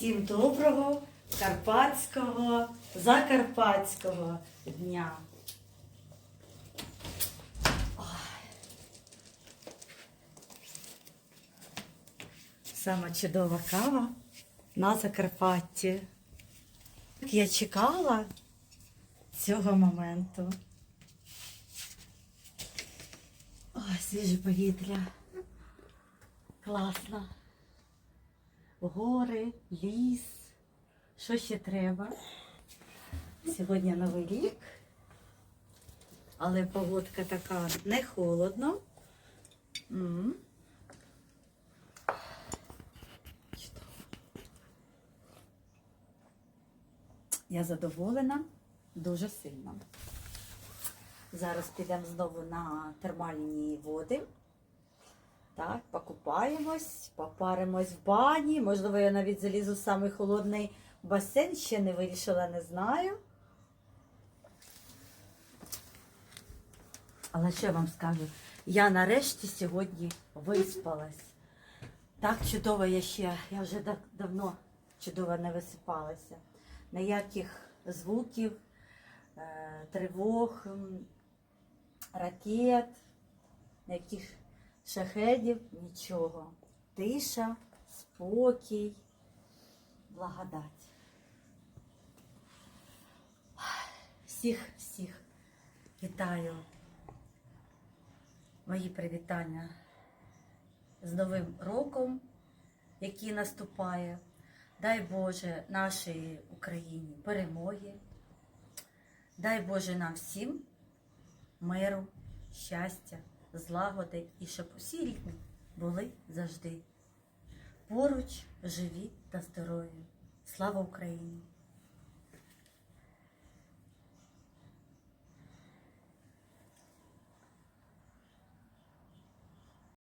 Всім доброго карпатського, закарпатського дня. Ой. Сама чудова кава на Закарпатті. Я чекала цього моменту. Ой, свіже повітря. Класно. Гори, ліс. Що ще треба? Сьогодні новий рік, але погодка така не холодно. Я задоволена дуже сильно. Зараз підемо знову на термальні води. Так, покупаємось, попаримось в бані. Можливо, я навіть залізу в самий холодний басейн, ще не вирішила, не знаю. Але що я вам скажу? Я нарешті сьогодні виспалась. Так чудово я ще, я вже дав- давно чудово не висипалася. Ніяких звуків, е, тривог, ракет, ніяких шахедів, нічого. Тиша, спокій, благодать. Всіх, всіх вітаю. Мої привітання з Новим роком, який наступає. Дай Боже нашій Україні перемоги. Дай Боже нам всім миру, щастя, злагоди і щоб усі рідні були завжди. Поруч, живі та здорові. Слава Україні!